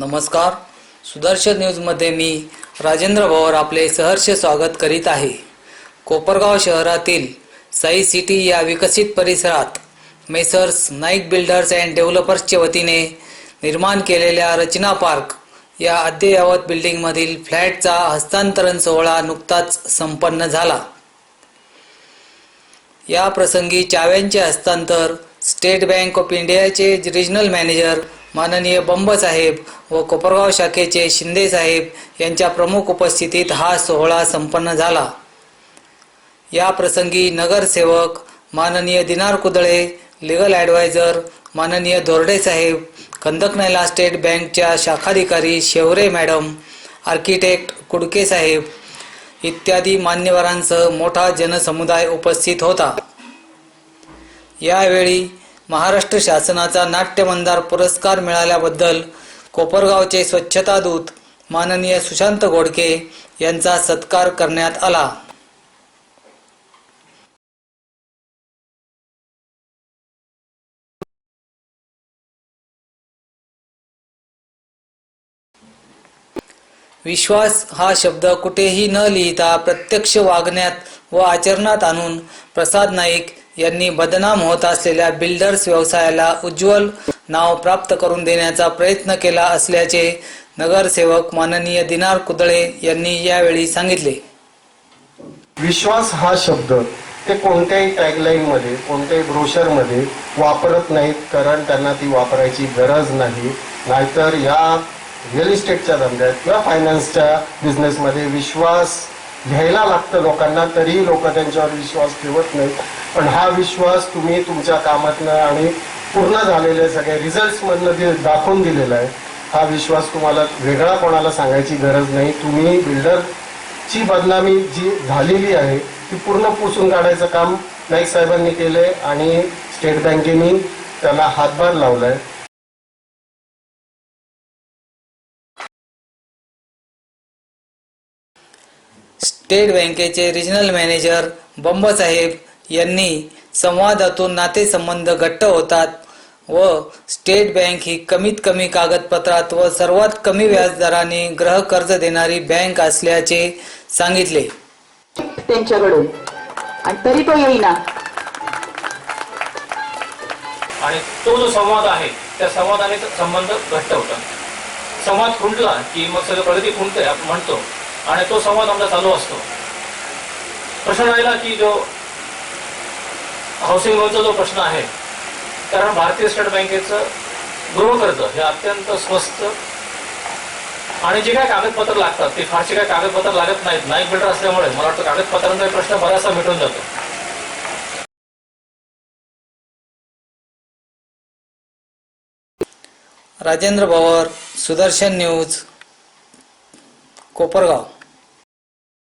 नमस्कार. सुदर्शन न्यूजमध्ये मी राजेंद्र भवर आपले सहर्ष स्वागत करीत आहे. कोपरगाव शहरातील साई सिटी या विकसित परिसरात मेसर्स नाईक बिल्डर्स अँड डेव्हलपर्सच्या वतीने निर्माण केलेल्या रचना पार्क या अद्ययावत बिल्डिंगमधील फ्लॅटचा हस्तांतरण सोहळा नुकताच संपन्न झाला. या प्रसंगी चाव्यांचे हस्तांतर स्टेट बँक ऑफ इंडियाचे रिजनल मॅनेजर माननीय बंब साहेब व कोपरगाव शाखेचे शिंदे साहेब यांच्या प्रमुख उपस्थितीत हा सोहळा संपन्न झाला. या प्रसंगी नगरसेवक माननीय दिनार कुदळे लिगल ॲडवायझर माननीय धोरडे साहेब कंदकनाला स्टेट बँकच्या शाखाधिकारी शेवरे मॅडम आर्किटेक्ट कुडके साहेब इत्यादी मान्यवरांसह मोठा जनसमुदाय उपस्थित होता. यावेळी महाराष्ट्र शासनाचा नाट्यमंदार पुरस्कार मिळाल्याबद्दल कोपरगावचे स्वच्छता दूत माननीय सुशांत गोडके यांचा सत्कार करण्यात आला. विश्वास हा शब्द कुठेही न लिहिता प्रत्यक्ष वागण्यात व आचरणात आणून प्रसाद नाईक यांनी बदनाम होत असलेल्या बिल्डर्स व्यवसायाला उज्ज्वल नाव प्राप्त करून देण्याचा प्रयत्न केला असल्याचे नगरसेवक माननीय दिनार कुदळे यांनी यावेळी सांगितले. विश्वास हा शब्द ते कोणत्याही टॅगलाईन मध्ये कोणत्याही ब्रोशरमध्ये वापरत नाहीत कारण त्यांना ती वापरायची गरज नाही. नाहीतर या रिअल इस्टेटच्या धंद्यात किंवा फायनान्सच्या बिझनेसमध्ये विश्वास घ्यायला लागतं लोकांना तरीही लोक त्यांच्यावर विश्वास ठेवत नाहीत. पण हा विश्वास तुम्ही तुमच्या कामातनं आणि पूर्ण झालेले सगळे रिझल्ट्समधनं दि दाखवून दिलेला आहे. हा विश्वास तुम्हाला वेगळा कोणाला सांगायची गरज नाही. तुम्ही बिल्डरची बदनामी जी झालेली आहे ती पूर्ण पुसून काढायचं काम नाईक साहेबांनी केलंय आणि स्टेट बँकेने त्याला हातभार लावला आहे स्टेट बँकेचे रिजनल मॅनेजर बंबसाहेब यांनी संवादातून नातेसंबंध घट्ट होतात व स्टेट बँक ही कमीत कमी कागदपत्रात व सर्वात कमी व्याजदराने ग्रह कर्ज देणारी बँक असल्याचे सांगितले. त्यांच्याकडून. आणि तरी तो येईना. आणि तो जो संवाद आहे त्या संवादाने तो संबंध घट्ट होता संवाद खुंटला की मग सगळं प्रगती खुंटते आपण म्हणतो. आणि तो संवाद आमचा चालू असतो. प्रश्न राहिला की जो हाऊसिंग लोनचा जो प्रश्न आहे कारण भारतीय स्टेट बँकेचं गृहकर्ज हे अत्यंत स्वस्त आणि जे काय कागदपत्र लागतात ते फारसे काय कागदपत्र लागत नाहीत. नाईक बिल्डर असल्यामुळे मला वाटतं कागदपत्रांचा प्रश्न बराचसा मिटून जातो. राजेंद्र भवर सुदर्शन न्यूज कोपरगाव.